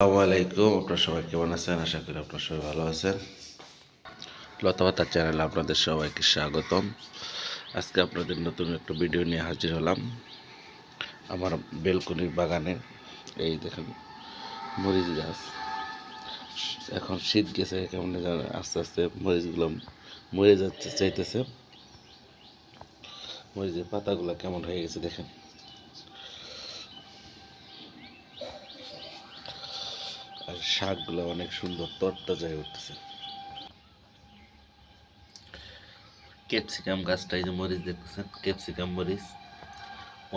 আসসালামু আপনারা সবাই কেমন আছেন? আশা করি আপনারা সবাই ভালো আছেন। লতাপাতার চ্যানেলে আপনাদের সবাইকে স্বাগতম। আজকে আপনাদের নতুন একটা ভিডিও নিয়ে হাজির হলাম। আমার বেলকনির বাগানে, এই দেখেন, মরিচ গাছ। এখন শীত গেছে, কেমন আস্তে আস্তে মরিচগুলো মরে যাচ্ছে, চাইতেছে। মরিচের পাতাগুলো কেমন হয়ে গেছে দেখেন। আর শাকগুলো অনেক সুন্দর তরতাজা হয়ে উঠতেছে। ক্যাপসিকাম গাছটা এই যে মরিচ দেখতেছেন, ক্যাপসিকাম মরিচ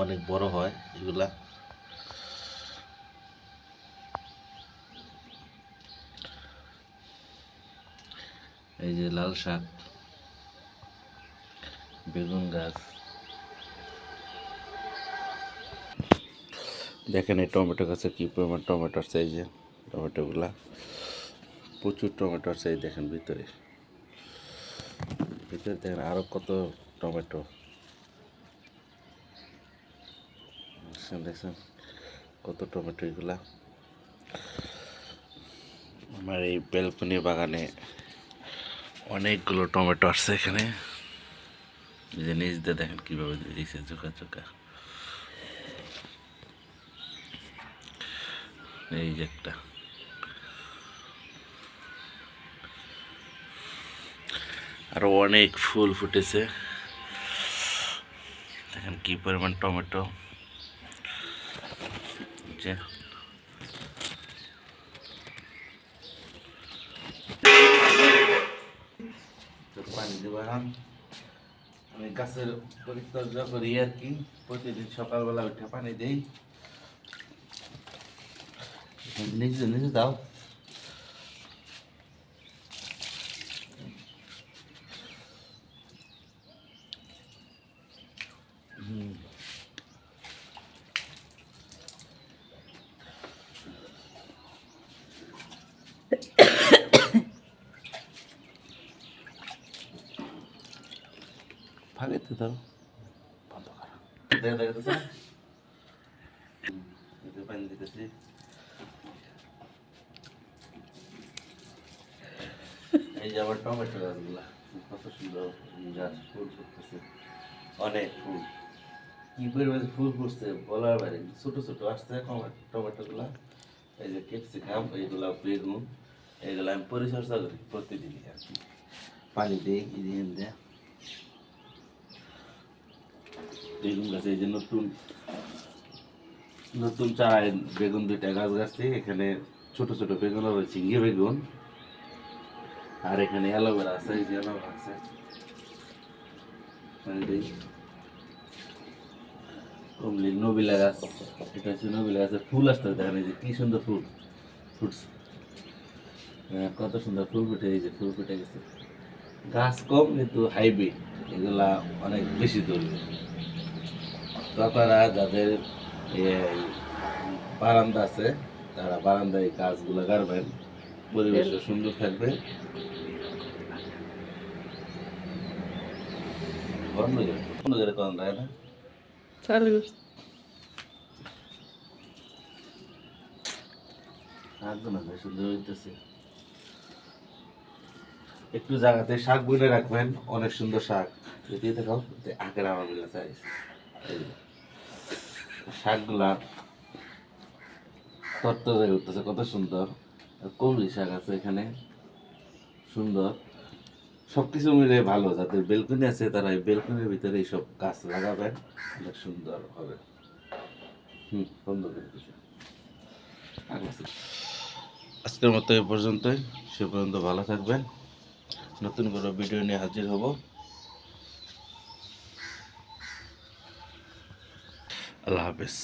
অনেক বড় হয় এগুলা। এই যে লাল শাক, বেগুন গাছ। দেখেন এই টমেটো গাছে কি পরিমাণ টমেটো আছে এই যে টমেটোগুলা। প্রচুর টমেটো আছে এই দেখেন ভিতরে। ভিতরে দেখেন আরও কত টমেটো। দেখছেন কত টমেটো এগুলা। আমার এই বেলকনি বাগানে অনেকগুলো টমেটো আসছে এখানে। যে নিচ দিয়ে দেখেন কীভাবে দিয়েছে, চোখা চোখা। এই যে একটা। আরও অনেক ফুল ফুটেছে। দেখেন কি পরিমাণ টমেটো। যে। পানি দেবাম আমি গাছের পরিচর্যা করি আর কি। প্রতিদিন সকালবেলা উঠে পানি দিই। নিজে নিজে দাও। ফাঁকে তো দাও বন্ধ করো দেখা দেখা যে পানি দিতেছি এই যে আমার টমেটো গাছগুলা কত সুন্দর গাছ ফুল ফুটতেছে অনেক ফুল কি পরিমাণ ফুল ফুটছে, বলার বাইরে ছোট ছোট আসছে টমেটো গুলা এই যে ক্যাপসিকাম, এইগুলা বেগুন, এইগুলা আমি পরিচর্যা করি প্রতিদিনই আর কি। পানি দিই দিয়ে বেগুন গাছে এই যে নতুন নতুন চারায় বেগুন দুইটা গাছ গাছছে এখানে ছোট ছোট বেগুন হবে ঝিঙ্গে বেগুন। আর এখানে অ্যালোভেরা আছে, এই যে অ্যালোভেরা আছে। কমলি নবিলা গাছ এটা হচ্ছে নবিলা গাছের ফুল আসতে দেখেন এই যে কি সুন্দর ফুল ফুটছে হ্যাঁ, কত সুন্দর ফুল ফুটে এই যে ফুল ফুটে গেছে। গাছ কম কিন্তু হাইব্রিড এগুলা অনেক বেশি ধরবে তো আপনারা যাদের বারান্দা আছে তারা বারান্দায় গাছগুলো গাড়বেন। পরিবেশও সুন্দর থাকবে। বন্ধ করে বন্ধ করে তাই না? চালু একটু জায়গাতে শাক বুনে রাখবেন, অনেক সুন্দর শাক। যদি দেখাও আগের আমার মিলে চাই শাকগুলা তত্ত্ব উঠতেছে, কত সুন্দর। কমলি শাক আছে এখানে, সুন্দর। সবকিছু মিলে ভালো, যাদের বেলকনি আছে তারা এই বেলকনির ভিতরে এইসব গাছ লাগাবেন। অনেক সুন্দর হবে। হুম আজকের মতো এ পর্যন্তই। সে পর্যন্ত ভালো থাকবেন। নতুন করে ভিডিও নিয়ে হাজির হব। আল্লাহ হাফেজ।